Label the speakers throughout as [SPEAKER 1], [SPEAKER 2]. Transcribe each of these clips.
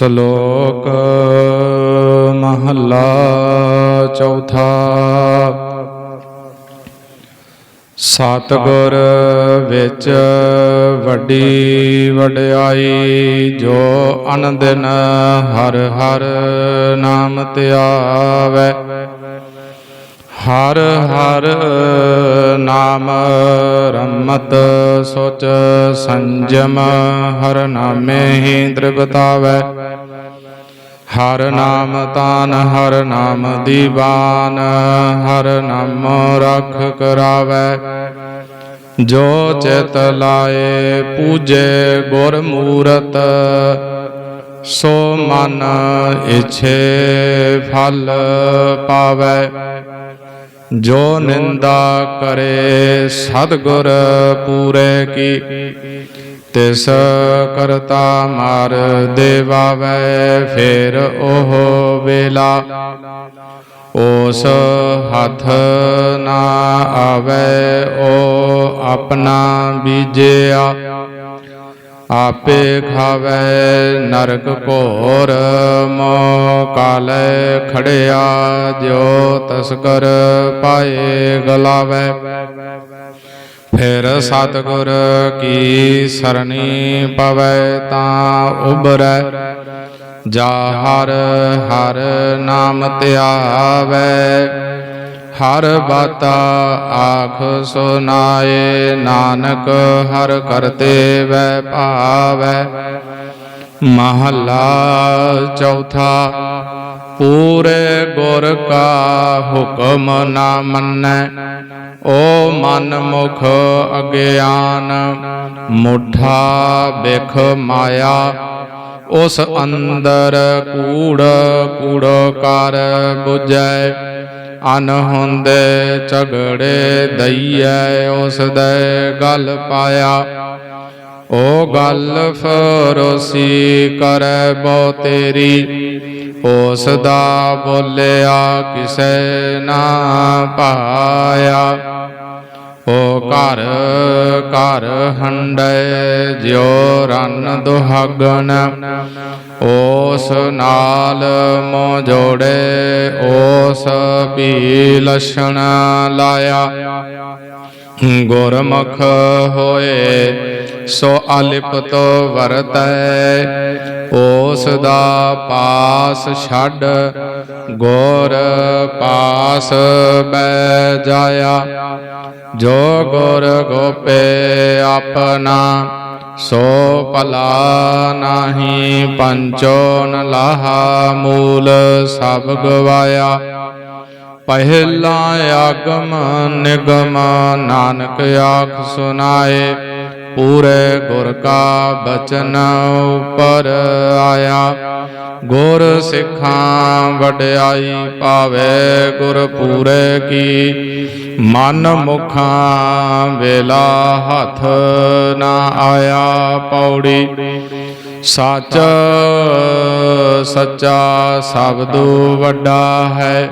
[SPEAKER 1] ਸ਼ਲੋਕ ਮਹੱਲਾ ਚੌਥਾ। ਸਤਿਗੁਰ ਵਿੱਚ ਵੱਡੀ ਵਡਿਆਈ ਜੋ ਅਨੰਦਿਨ ਹਰ ਹਰ ਨਾਮ ਧਿਆਵੈ ਹਰ ਹਰ ਨਾਮ ਰਮਤ ਸੋਚ ਸੰਜਮ ਹਰ ਨਾਮੇ ਹੀ ਤ੍ਰਿਪਤਾਵੈ ਹਰ ਨਾਮ ਤਾਨ, ਹਰ ਨਾਮ ਦੀਵਾਨ, ਹਰ ਨਾਮ ਰਖ ਕਰਾਵੈ। ਜੋ ਚਿਤ ਲਾਏ ਪੂਜੇ ਗੁਰ ਮੂਰਤ, ਸੋ ਮਨ ਇਛੇ ਫਲ ਪਾਵੈ। ਜੋ ਨਿੰਦਾ ਕਰੇ ਸਤਿਗੁਰ ਪੂਰੇ ਕੀ, ਤਿਸ ਕਰਤਾ ਮਾਰ ਦੇਵਾਵੈ, ਫੇਰ ਉਹ ਵੇਲਾ। ਉਸ ਹੱਥ ਨਾ ਆਵੇ, ਉਹ ਆਪਣਾ ਬੀਜਿਆ। ਆਪੇ ਖਾਵੇ ਨਰਕ ਘੋਰ ਮੋ ਕਾਲੇ ਖੜਿਆ ਜੋ ਤਸਕਰ ਪਾਏ ਗਲਾਵੇ। ਫਿਰ ਸਤਗੁਰ ਕੀ ਸਰਣੀ ਪਵੈ ਤਾਂ ਉਬਰੈ ਜਾ ਹਰ ਹਰ ਨਾਮ ਧਿਆਵੈ। ਹਰ ਬਾਤਾ ਆਖ ਸੁਨਾਏ ਨਾਨਕ ਹਰ ਕਰਤੇ ਵੈ ਭਾਵੈ। ਮਹੱਲਾ ਚੌਥਾ ਪੂਰੇ ਗੁਰ ਕਾ ਹੁਕਮ ਨਾ ਮੰਨੈ। ਓ ਮਨ ਮੁਖ ਅਗਿਆਨ ਮੁਠਾ ਬਿਖ ਮਾਇਆ। ਉਸ ਅੰਦਰ ਕੂੜ ਕੂੜ ਕਰ 부ਜੈ ਅਨ ਹੁੰਦੇ ਝਗੜੇ ਦਈਐ ਉਸ ਦੇ ਗਲ ਪਾਇਆ। ਉਹ ਗੱਲ ਫਰੋਸੀ ਕਰੈ ਬੋ ਤੇਰੀ ਉਸ ਦਾ ਬੋਲਿਆ, ਕਿਸੇ ਨਾ ਪਾਇਆ। ਓ ਘਰ ਘਰ ਹੰਡੈ, ਜਿਉ ਰਨ ਦੁਹਾਗਣ ਓਸ ਨਾਲ ਮੋ ਜੋੜੇ, ਓਸ ਪੀ ਲਛਣ ਲਾਇਆ। ਗੁਰਮੁਖ ਹੋਏ, ਸੋ ਅਲਿਪਤ ਵਰਤੈ। ਉਸ ਦਾ ਪਾਸ ਛੱਡ, ਗੁਰ ਪਾਸ ਬੈ ਜਾਇਆ। ਜੋ ਗੁਰ ਗੋਪੇ ਆਪਣਾ, ਸੋ ਭਲਾ ਨਾਹੀ ਪੰਚੋਨ ਲਾਹਾ ਮੂਲ ਸਭ ਗਵਾਇਆ। ਪਹਿਲਾ ਆਗਮ ਨਿਗਮ ਨਾਨਕ ਆਖ ਸੁਨਾਏ ਪੂਰੇ ਗੁਰ ਕਾ ਬਚਨ ਉਪਰ ਆਇਆ। ਗੁਰ ਸਿੱਖਾਂ ਵਡਿਆਈ ਪਾਵੇ ਗੁਰ ਪੂਰੇ ਕੀ। ਮਨ ਮੁਖਾਂ ਵੇਲਾ ਹੱਥ ਨਾ ਆਇਆ ਪੌੜੀ। ਸੱਚ, ਸੱਚਾ ਸਬਦੂ ਵੱਡਾ ਹੈ।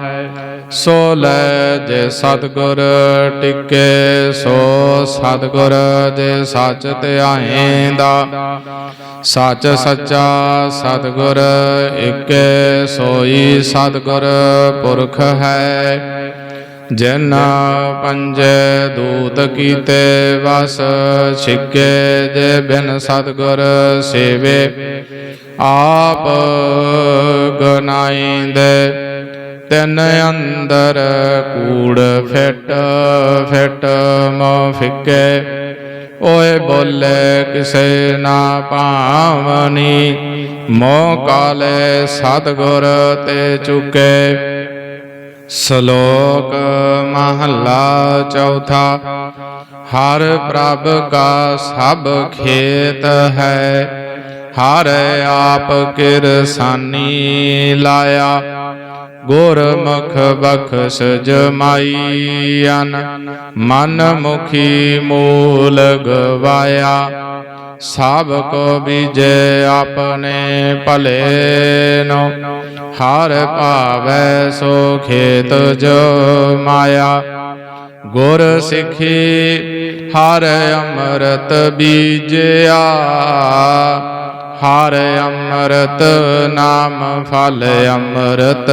[SPEAKER 1] ਸੋ ਲੈ ਜੇ ਸਤਗੁਰ ਟਿਕੇ, ਸੋ ਸਤਗੁਰ ਜੇ ਸੱਚ ਧਿਆਏਂਦਾ ਸੱਚ ਸੱਚਾ ਸਤਗੁਰ ਇਕੇ, ਸੋਈ ਸਤਗੁਰ ਪੁਰਖ ਹੈ। ਜਿਨ ਪੰਜੇ ਦੂਤ ਕੀਤੇ ਵਸ, ਛਿਕੇ ਜੇ ਬਿਨ ਸਤਗੁਰ ਸੇਵੇ। ਆਪ ਗਨਾਈਂਦੇ ਤਿਨ ਅੰਦਰ ਕੂੜ ਫਿਟ ਫਿਟ ਮੋ ਫਿੱਕੇ। ਓਏ ਬੋਲੇ ਕਿਸੇ ਨਾ ਭਾਵਨੀ ਮੋ ਕਾਲੇ ਸਤਗੁਰ ਤੇ ਚੁਕੇ। ਸ਼ਲੋਕ ਮਹੱਲਾ ਚੌਥਾ, ਹਰ ਪ੍ਰਭ ਕਾ ਸਭ ਖੇਤ ਹੈ, ਹਰ ਆਪ ਕਿਰਸਾਨੀ ਲਾਇਆ, ਗੁਰਮੁਖ ਬਖਸ਼ ਜਮਾਈਨ ਮਨ ਮੁਖੀ ਮੂਲ ਗਵਾਇਆ। ਸਭ ਕੋ ਬੀਜੇ ਆਪਣੇ ਭਲੇ ਨੋ। ਹਰ ਭਾਵੈ ਸੋ ਖੇਤ ਮਾਇਆ। ਗੁਰ ਸਿੱਖੀ ਹਰ ਅੰਮ੍ਰਿਤ ਬੀਜਿਆ। ਹਰ ਅੰਮ੍ਰਿਤ, ਨਾਮ ਫਲ ਅੰਮ੍ਰਿਤ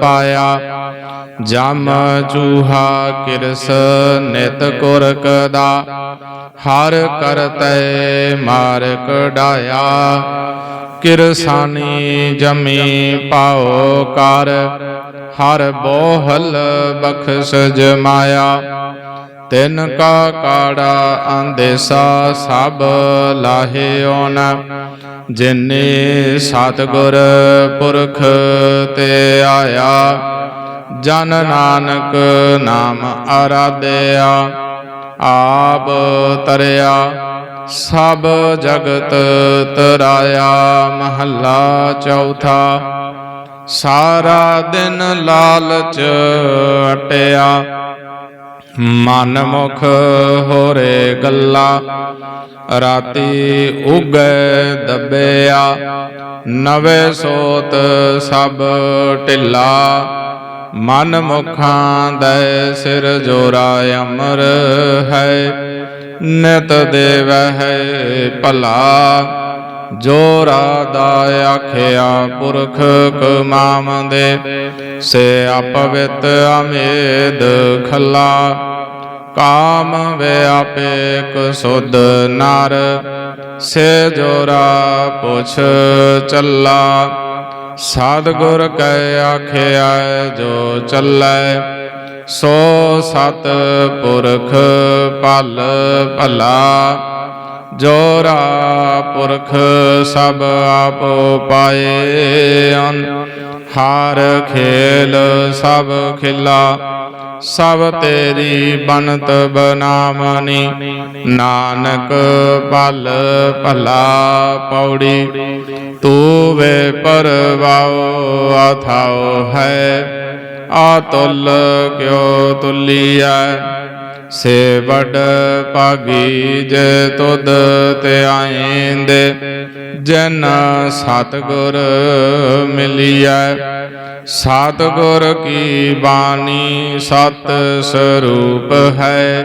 [SPEAKER 1] ਪਾਇਆ। ਜਮ ਜੂਹਾ ਕਿਰਸ ਨਿਤ ਕੁਰਕ ਦਾ, ਹਰ ਕਰਤੈ ਮਾਰ ਕਢਾਇਆ ਕਿਰਸਾਨੀ ਜਮੀ ਪਾਓ ਕਰ, ਹਰ ਬੋਹਲ ਬਖਸ਼ ਜਮਾਇਆ ਤਿਨ ਕਾ ਕਾੜਾ ਅੰਦੇਸਾ ਸਭ ਲਾਹਿਓਨ ਜਿਨੇ ਸਤਗੁਰ ਪੁਰਖ ਤੇ ਆਇਆ, ਜਨ ਨਾਨਕ ਨਾਮ ਆਰਾਧਿਆ, ਆਪ ਤਰਿਆ, ਸਭ ਜਗਤ ਤਰਾਇਆ, ਮਹੱਲਾ ਚੌਥਾ। ਸਾਰਾ ਦਿਨ ਲਾਲਚ ਅਟਿਆ ਮਨ ਮੁਖ ਹੋਰੇ ਗੱਲਾ, ਰਾਤੀ ਉਗੈ ਦੱਬਿਆ, ਨਵੇਂ ਸੋਤ ਸਭ ਢਿੱਲਾ। ਮਨ ਮੁਖਾਂ ਦੇ ਸਿਰ ਜੋਰਾ ਅਮਰ ਹੈ, ਨਿਤ ਦੇਵ ਹੈ ਭਲਾ। ਜੋ ਰਾਦਾ ਆਖਿਆ, ਪੁਰਖ ਕਮਾਮ ਦੇ ਸੇ ਅਪਵਿੱਤ ਅਮੇਦ ਖੱਲਾ। ਕਾਮ ਵਿਆਪੇਕ ਸੁਧ ਨਰ, ਸੇ ਜੋਰਾ ਪੁੱਛ ਚੱਲਾ। ਸਤਿਗੁਰ ਕੈ ਆਖਿਆ, ਜੋ ਚੱਲੈ, ਸੋ ਸਤ ਪੁਰਖ ਪਲ ਭਲਾ। ਜੋਰਾ ਪੁਰਖ ਸਭ ਆਪੋ ਪਾਏ ਅਨ ਹਾਰ ਖੇਲ ਸਭ ਖਿਲਾ, ਸਭ ਤੇਰੀ ਬਨਤ ਬਨਾਮਨੀ ਨਾਨਕ ਪਲ ਭਲਾ ਪੌੜੀ ਤੂੰ ਵੇ ਪਰਵਾਉ ਆਥਾਉ ਹੈ। ਆਤੁਲ ਕਿਉ ਤੁਲੀਐ? ਸੇ ਵਡ ਭਾਗੀ ਜੇ ਤੁਧ ਤੇ ਆਇਂਦੇ, ਜਨ ਸਤਗੁਰ ਮਿਲਿਐ। ਸਤਗੁਰ ਕੀ ਬਾਣੀ ਸਤ ਸਰੂਪ ਹੈ,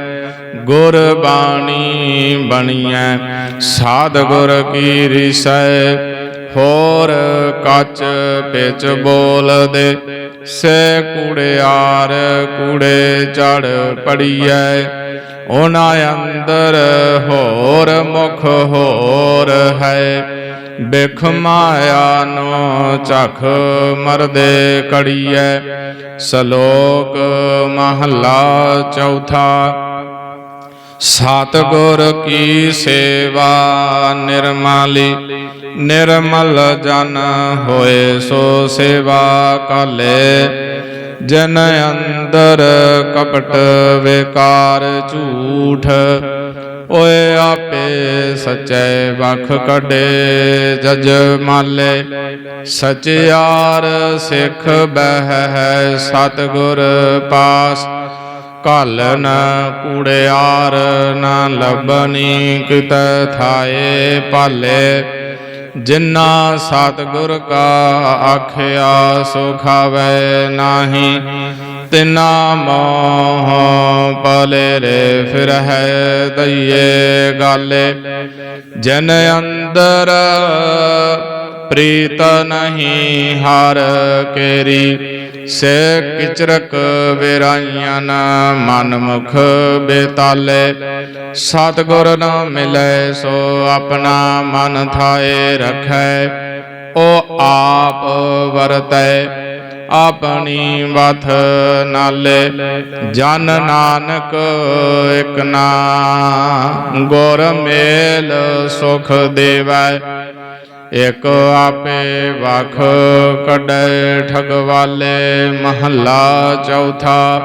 [SPEAKER 1] ਗੁਰ ਬਾਣੀ ਬਣੀਐ। ਸਤਗੁਰ ਕੀ ਰਿਸੈ, ਹੋਰ ਕੱਚ ਵਿੱਚ ਬੋਲਦੇ। ਸੇ ਕੂੜਿਆਰ ਕੂੜੇ ਚੜ ਪੜੀਐ। ਉਹਨਾਂ ਅੰਦਰ ਹੋਰ ਮੁਖ ਹੋਰ ਹੈ। ਬਿਖ ਮਾਇਆ ਨੋ ਚਖ ਮਰਦੇ ਕੜੀਐ। ਸ਼ਲੋਕ ਮਹੱਲਾ ਚੌਥਾ। ਸਤਿਗੁਰ ਕੀ ਸੇਵਾ ਨਿਰਮਲੀ, ਨਿਰਮਲ ਜਨ ਹੋਏ ਸੋ ਸੇਵਾ ਕਾਲੇ। ਜਨ ਅੰਦਰ ਕਪਟ ਵਿਕਾਰ ਝੂਠ, ਓਏ ਆਪੇ ਸਚੈ ਵਖ ਕੱਢੇ ਜਜ ਮਾਲੇ। ਸਚਿਆਰ ਸਿੱਖ ਬਹਿ ਹੈ ਸਤਿਗੁਰ ਪਾਸ ਘਲ ਨ ਕੂੜਿਆਰ ਨ ਲੱਭਨੀ ਕਿਤ ਥਾਏ ਪਾਲੇ ਜਿਨ੍ਹਾਂ ਸਤਿਗੁਰ ਕਾ ਆਖਿਆ, ਸੋ ਖਾਵੇ ਨਾਹੀ। ਤਿਨਾ ਮੋਹ ਪਲੇ ਰੇ, ਫਿਰ ਹੈ ਦਈਏ ਗਾਲੇ। ਜਨ ਅੰਦਰ ਪ੍ਰੀਤ ਨਹੀਂ ਹਰ ਕੇਰੀ। ਸੇ ਕਿਚਰਕ ਵਿਰਾਈਆਂ ਮਨ ਮੁਖ ਬੇਤਾਲੇ। ਸਤਿਗੁਰ ਨ ਮਿਲੇ ਸੋ ਆਪਣਾ ਮਨ ਥਾਏ ਰਖੈ। ਓ ਆਪ ਵਰਤੈ, ਆਪਣੀ ਵਥ ਨਾਲੇ। ਜਨ ਨਾਨਕ ਇਕ ਨਾ, ਗੁਰ ਮੇਲ ਸੁਖ ਦੇਵੈ। ਇਕ ਆਪੇ ਵਖ ਕੱਢੈ ਠਗਵਾਲੇ ਮਹੱਲਾ ਚੌਥਾ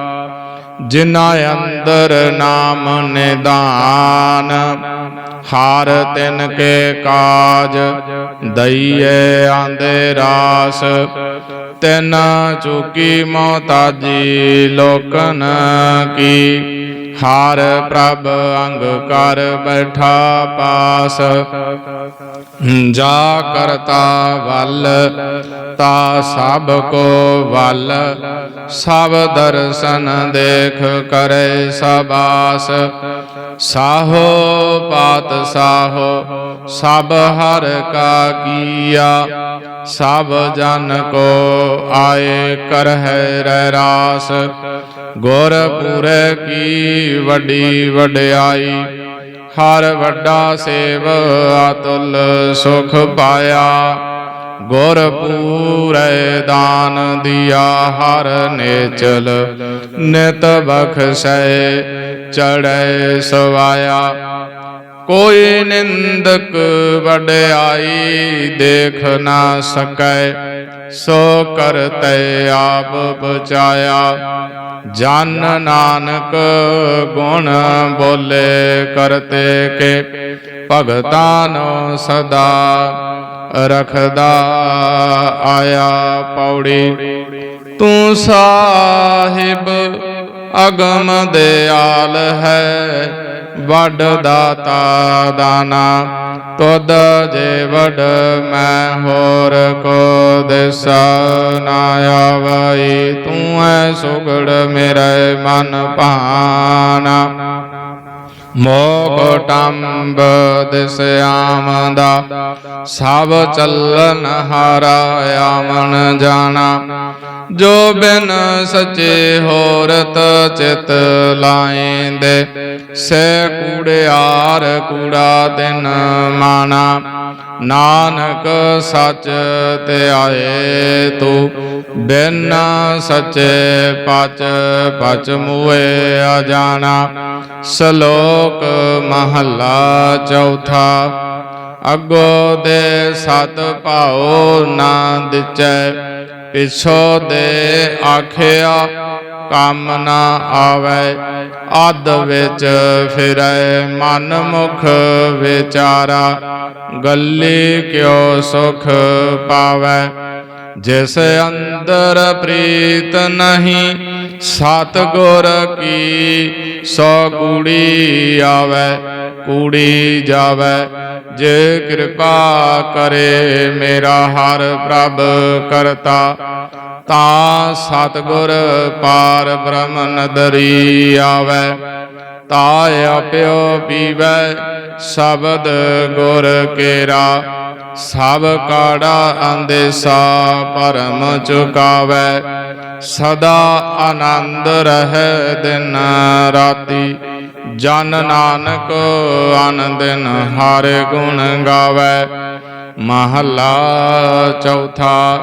[SPEAKER 1] ਜਿਨਾ ਅੰਦਰ ਨਾਮ ਨਿਦਾਨ, ਹਾਰ ਤਿਨ ਕੇ ਕਾਜ, ਦਈਏ ਆਂਦੇ ਰਾਸ। ਤਿਨ ਚੁਕੀ ਮੋਤਾਜੀ ਲੋਕਨ ਕੀ ਹਾਰ ਪ੍ਰਭ ਅੰਗ ਕਰ ਬੈਠਾ ਪਾਸ। ਜਾ ਕਰਤਾ ਵੱਲ ਤਾ ਸਭ ਕੋ ਵੱਲ। ਸਭ ਦਰਸ਼ਨ ਦੇਖ ਕਰੇ ਸਬਾਸ। ਸਾਹੋ ਪਾਤ ਸਾਹੋ, ਸਭ ਹਰ ਕਾ ਕੀਆ। ਸਭ ਜਨ ਕੋ ਆਏ ਕਰਹਿ ਰਹਿ ਰਾਸ ਗੁਰ ਕੀ ਵੱਡੀ ਵਡਿਆਈ, ਹਰ ਵੱਡਾ ਸੇਵ ਅਤੁਲ ਸੁਖ ਪਾਇਆ। ਗੁਰਪੂਰੈ ਦਾਨ ਦਿਆ ਹਰ ਨੇਚਲ, ਨਿਤ ਬਖਸ਼ੈ ਚੜੈ ਸਵਾਇਆ। ਕੋਈ ਨਿੰਦਕ ਵਡਿਆਈ ਦੇਖ ਨਾ ਸਕੈ, ਸੋ ਕਰਤੈ ਆਪ ਬਚਾਇਆ। ਜਨ ਨਾਨਕ ਗੁਣ ਬੋਲੇ ਕਰਤੇ ਕੇ, ਭਗਤਾਂ ਨੂੰ ਸਦਾ ਰਖਦਾ ਆਇਆ ਪੌੜੀ। ਤੂੰ ਸਾਹਿਬ ਅਗਮ ਦਿਆਲ ਹੈ ਵੱਡ ਦਾਤਾ ਦਾਨਾ, ਤੁਧ ਜੇ ਵਡ ਮੈਂ ਹੋਰ ਕੋ ਦਿਸ ਨਾ ਆਵਈ, ਤੂੰ ਐ ਸੁਗੜ ਮੇਰੇ ਮਨ ਭਾਨਾ। ਮੋਗ ਟੰਬ ਦਾ ਸਭ ਚੱਲਨ ਹਾਰਾ ਆਮਨ ਜਾਣਾ। ਜੋ ਬਿਨ ਸਚੇ ਹੋਰਤ ਚਿਤ ਲਾਏਂਦੇ ਸੇ ਕੂੜਿਆਰ ਕੂੜਾ ਦਿਨ ਮਾਨਾ ਨਾਨਕ ਸਚ ਤੇ ਆਏ ਤੂੰ। ਬਿਨ ਸਚੇ ਪਚ ਪਚ ਮੂਏ ਆ ਜਾਣਾ ਸ਼ਲੋਕ ਮਹੱਲਾ ਚੌਥਾ। ਅਗੋ ਦੇ ਸਤ ਭਾਉ ਨਾ ਦਿਚੈ ਪਿਛੋ ਦੇ ਆਖਿਆ ਕੰਮ ਨਾ ਆਵੈ, ਅੱਧ ਵਿੱਚ ਫਿਰੈ, ਮਨ ਮੁਖ ਵਿਚਾਰਾ, ਗੱਲੀ ਕਿਉ ਸੁਖ ਪਾਵੈ। ਜਿਸ ਅੰਦਰ ਪ੍ਰੀਤ ਨਹੀਂ ਸਤ ਗੁਰ ਕੀ ਸੋ ਕੂੜੀ ਆਵੈ ਕੂੜੀ ਜਾਵੈ ਜੇ ਕਿਰਪਾ ਕਰੇ ਮੇਰਾ ਹਰ ਪ੍ਰਭ ਕਰਤਾ ਤਾਂ ਸਤਗੁਰ ਪਾਰ ਬ੍ਰਹਮ ਨਦਰੀ ਆਵੈ ਤਾ ਆਪਿਓ ਪੀਵੈ ਸ਼ਬਦ ਗੁਰ ਕੇਰਾ, ਸਭ ਕਾੜਾ ਅੰਦੇਸਾ ਪਰਮ ਚੁਕਾਵੈ, ਸਦਾ ਆਨੰਦ ਰਹਿ ਦਿਨ ਰਾਤੀ। ਜਨ ਨਾਨਕ ਆਨੰਦਨ ਹਰ ਗੁਣ ਗਾਵੈ। ਮਹੱਲਾ ਚੌਥਾ,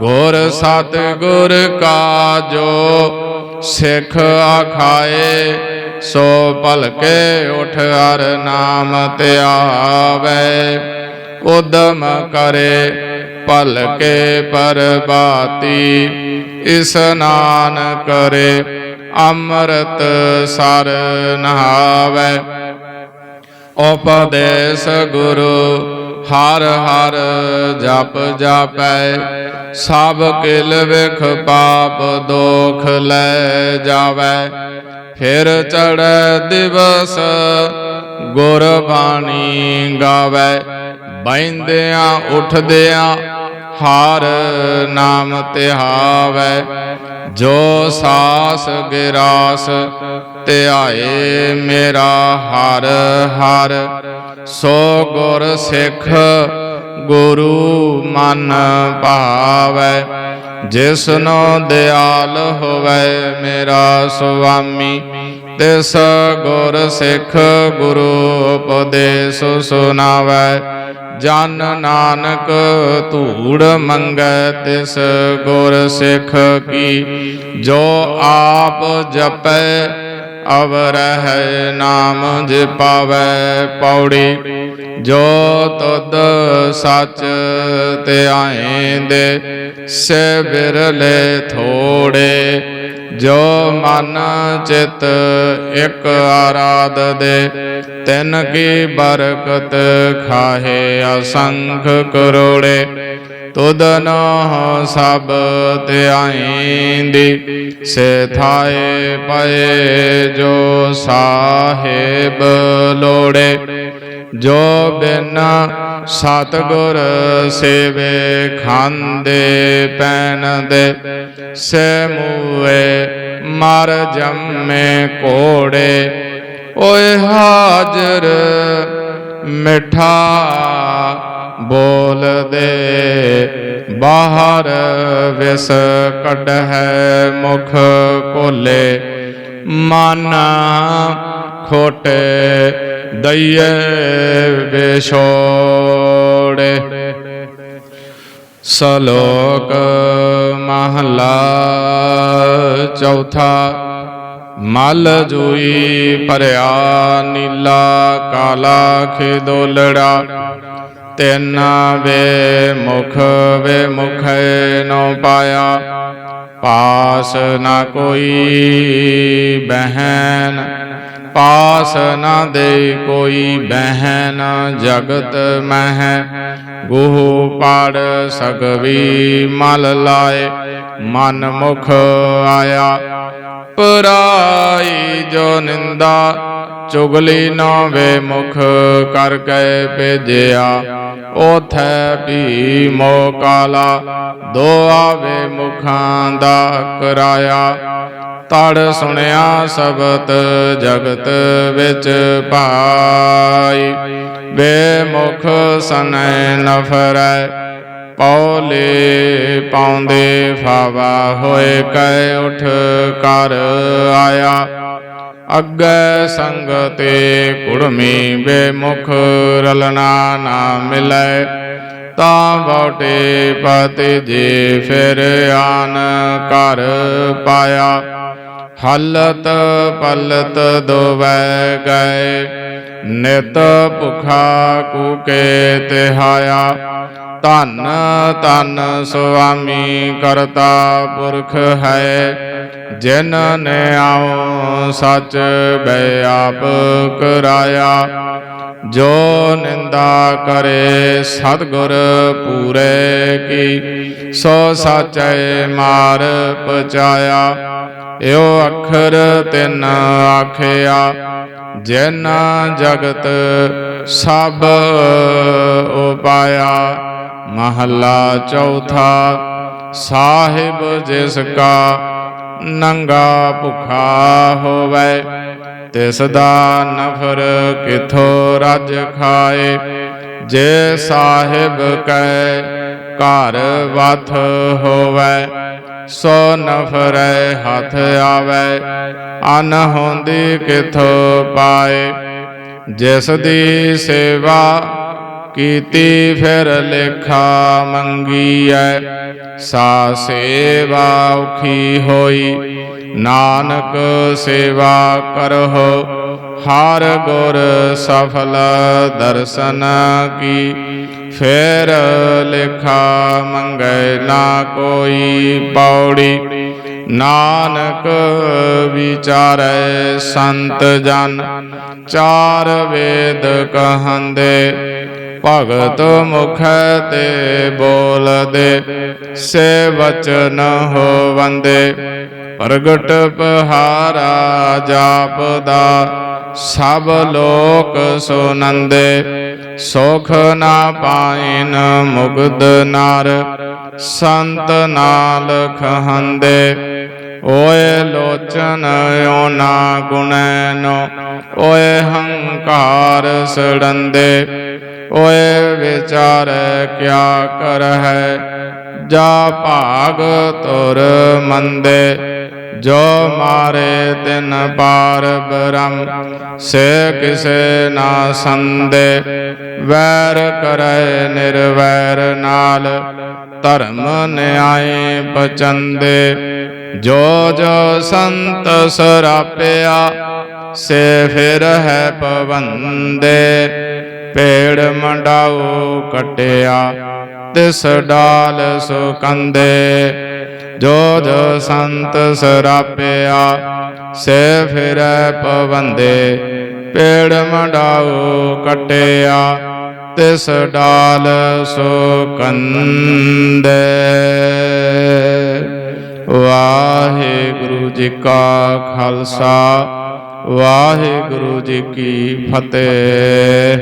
[SPEAKER 1] ਗੁਰ ਸਤ ਗੁਰ ਕਾ ਜੋ ਸਿੱਖ ਆਖਾਏ ਸੋ ਭਲਕੇ ਉਠ ਹਰ ਨਾਮ ਧਿਆਵੈ ਉਦਮ ਕਰੇ ਭਲਕੇ ਪਰਬਾਤੀ ਇਸਨਾਨ ਕਰੇ ਅੰਮ੍ਰਿਤ ਸਰ ਨਹਾਵੈ। ਉਪਦੇਸ ਗੁਰੂ ਹਰ ਹਰ ਜਪ ਜਾਪੈ, ਸਭ ਕਿਲ ਵਿਖ ਪਾਪ ਦੋਖ ਲੈ ਜਾਵੈ। ਫਿਰ ਚੜੈ ਦਿਵਸ ਗੁਰ ਬਾਣੀ ਗਾਵੈ। ਬੈੰਦਿਆਂ ਉਠਦਿਆਂ ਹਾਰ ਨਾਮ ਧਿਆਵੈ ਜੋ ਸਾਸ ਗਿਰਾਸ, ਧਿਆਏ ਮੇਰਾ ਹਰ ਹਰ। ਸੋ ਗੁਰ ਸਿੱਖ ਗੁਰੂ ਮਨ ਭਾਵੈ। ਜਿਸਨੋ ਦਿਆਲ ਹੋਵੇ ਮੇਰਾ ਸੁਆਮੀ, ਤਿਸ ਗੁਰ ਸਿੱਖ ਗੁਰੂ ਉਪਦੇਸ ਸੁਨਾਵੈ ਜਨ ਨਾਨਕ ਧੂੜ ਮੰਗੈ ਤਿਸ ਗੁਰ ਸਿੱਖ ਕੀ, ਜੋ ਆਪ ਜਪੈ ਅਵਰ ਨਾਮ ਜਪਾਵੈ ਪੌੜੀ ਜੋ ਤੁਧ ਸੱਚ ਧਿਆਏਂਦੇ ਸੇ ਬਿਰਲੇ ਥੋੜੇ ਜੋ ਮਨ ਚਿਤ ਇਕ ਆਰਾਧ ਦੇ, ਤਿਨ ਕੀ ਬਰਕਤ ਖਾਹੇ ਅਸੰਖ ਕਰੋੜੇ। ਤੁਧ ਨੋ ਸਭ ਧਿਆਈਂਦੀ, ਸੇ ਥਾਏ ਪਏ ਜੋ ਸਾਹਿਬ ਲੋੜੇ। ਜੋ ਬਿਨ ਸਤਗੁਰ ਸੇਵੇ ਖਾਂਦੇ ਪੈਨ ਦੇ ਸੇ ਮੂਏ, ਮਰ ਜੰਮੇ ਕੋੜੇ। ਓਏ ਹਾਜ਼ਰ, ਮਿਠਾ ਬੋਲਦੇ ਬਾਹਰ ਵਿਸ ਕੱਢੈ ਮੁਖ ਕੋਲੇ। ਮਨ ਖੋਟੇ ਦਈਏ ਵਿਛੋੜੇ ਸਲੋਕ ਮਹਲਾ ਚੌਥਾ, ਮਲ ਜੂਈ ਭਰਿਆ ਨੀਲਾ ਕਾਲਾ ਖਿਦੋਲੜਾ, ਤਿੰਨ ਵੇ ਮੁਖ ਵੇ ਮੁਖੈ ਨੋ ਪਾਇਆ, ਪਾਸ ਨਾ ਕੋਈ ਬਹਿਨ ਪਾਸ ਨਾ ਦੇ ਕੋਈ ਬਹਿ ਨਾ ਜਗਤ ਮਹਿ। ਗੁਹ ਪਾੜ ਸਗਵੀ ਮਲ ਲਾਏ, ਮਨ ਮੁਖ ਆਇਆ। ਪਰਾਈ ਜੋ ਨਿੰਦਾ, ਚੁਗਲੀ ਨਾ ਵੇ ਮੁਖ ਕਰ ਕੇ ਭੇਜਿਆ। ਉਥੈ ਵੀ ਮੋ ਕਾਲਾ, ਦੋ ਆਵੇ ਮੁਖਾਂ ਦਾ ਕਰਾਇਆ। ਤੜ ਸੁਣਿਆ ਸਬਤ ਜਗਤ ਵਿੱਚ ਪਾਈ ਬੇਮੁਖ ਸਨੈ ਨਫਰੈ, ਪੌਲੇ ਪਾਉਂਦੇ ਫਾਵਾ ਹੋਏ ਕੈ ਉਠ ਕਰ ਆਇਆ। ਅੱਗੇ ਸੰਗਤੇ ਕੁੜਮੀ ਬੇਮੁਖ ਰਲਣਾ ਨਾ ਮਿਲੈ। ਤਾਂ ਬਉਟੇ ਪਤਿ ਜੇ ਫਿਰ ਆਨ ਕਰ ਪਾਇਆ। ਹਲਤ ਪਲਤ ਦੋਵੈ ਗਏ, ਨਿਤ ਭੁਖਾ ਕੂਕੇ ਤਿਹਾਇਆ ਧੰਨ ਧੰਨ ਸੁਆਮੀ ਕਰਤਾ ਪੁਰਖ ਹੈ, ਜਿਨ ਨੇ ਆਉ ਸੱਚ ਬੈ ਆਪ ਕਰਾਇਆ। ਜੋ ਨਿੰਦਾ ਕਰੇ ਸਤਗੁਰ ਪੂਰੇ ਕੀ, ਸੋ ਸਾਚੈ ਮਾਰ ਪਚਾਇਆ। ਏਓ ਅੱਖਰ ਤਿੰਨ ਆਖਿਆ ਜਿਨ ਜਗਤ ਸਭ ਉਪਾਇਆ। ਮਹੱਲਾ ਚੌਥਾ, ਸਾਹਿਬ ਜਿਸ ਕਾ ਨੰਗਾ ਭੁਖਾ ਹੋਵੇ। ਤਿਸ ਦਾ ਨਫਰ ਕਿਥੋ ਰਜ ਖਾਏ? ਜੇ ਸਾਹਿਬ ਕੈ ਘਰ ਵਥ ਹੋਵੇ, ਸੋ ਨਫਰੈ ਹੱਥ ਆਵੇ, ਅਨ ਹੁੰਦੀ ਕਿਥੋ ਪਾਏ? ਜਿਸ ਦੀ ਸੇਵਾ ਕੀਤੀ ਫਿਰ ਲੇਖਾ ਮੰਗੀਐ, ਸਾ ਸੇਵਾ ਔਖੀ ਹੋਈ। ਨਾਨਕ ਸੇਵਾ ਕਰਹੁ, ਹਰ ਗੁਰ ਸਫਲ ਦਰਸ਼ਨ ਕੀ। ਫੇਰ ਲਿਖਾ ਮੰਗੈ ਨਾ ਕੋਈ ਪੌੜੀ। ਨਾਨਕ ਵਿਚਾਰੈ ਸੰਤ ਜਨ, ਚਾਰ ਵੇਦ ਕਹੰਦੇ। ਭਗਤ ਮੁਖ ਤੇ ਬੋਲਦੇ, ਸੇ ਵਚਨ ਹੋਵੰਦੇ। ਪ੍ਰਗਟ ਪਹਾਰਾ ਜਾਪਦਾ, ਸਭ ਲੋਕ ਸੁਨੰਦੇ। ਸੁਖ ਨਾ ਪਾਇਨ ਮੁਗਦ ਨਰ, ਸੰਤ ਨਾਲ ਖਹੰਦੇ ਓਏ ਲੋਚਨ ਓਨਾ ਗੁਣੈ ਨੋ ਓਏ ਹੰਕਾਰ ਸੜੰਦੇ। ਓਏ ਵਿਚਾਰ ਕਿਆ ਕਰਹਿ, ਜਾ ਭਾਗ ਤੁਰ ਮੰਦੇ। ਜੋ ਮਾਰੇ ਤਿਨ ਪਾਰ ਬ੍ਰਹਮ, ਸੇ ਕਿਸੇ ਨਾ ਸੰਦੇ। ਵੈਰ ਕਰੈ ਨਿਰਵੈਰ ਨਾਲ, ਧਰਮ ਨਿਆਏ ਬਚੰਦੇ। ਜੋ ਜੋ ਸੰਤ ਸਰਾਪਿਆ, ਸੇ ਫਿਰ ਹੈ ਪਵੰਦੇ। ਪੇੜ ਮੰਡਾਉ ਕਟਿਆ, ਤਿਸ ਡਾਲ ਸੁਕੰਦੇ। ਜੋ ਜੋ ਸੰਤ ਸਰਾਪਿਆ, ਸੇ ਫਿਰੈ ਪਵੰਦੇ, ਪੇੜ ਮੰਡਾਉ ਕਟਿਆ, ਤਿਸ ਡਾਲ ਸੁਕੰਦੇ ਵਾਹਿਗੁਰੂ ਜੀ ਕਾ ਖਾਲਸਾ, ਵਾਹਿਗੁਰੂ ਜੀ ਕੀ ਫਤਿਹ।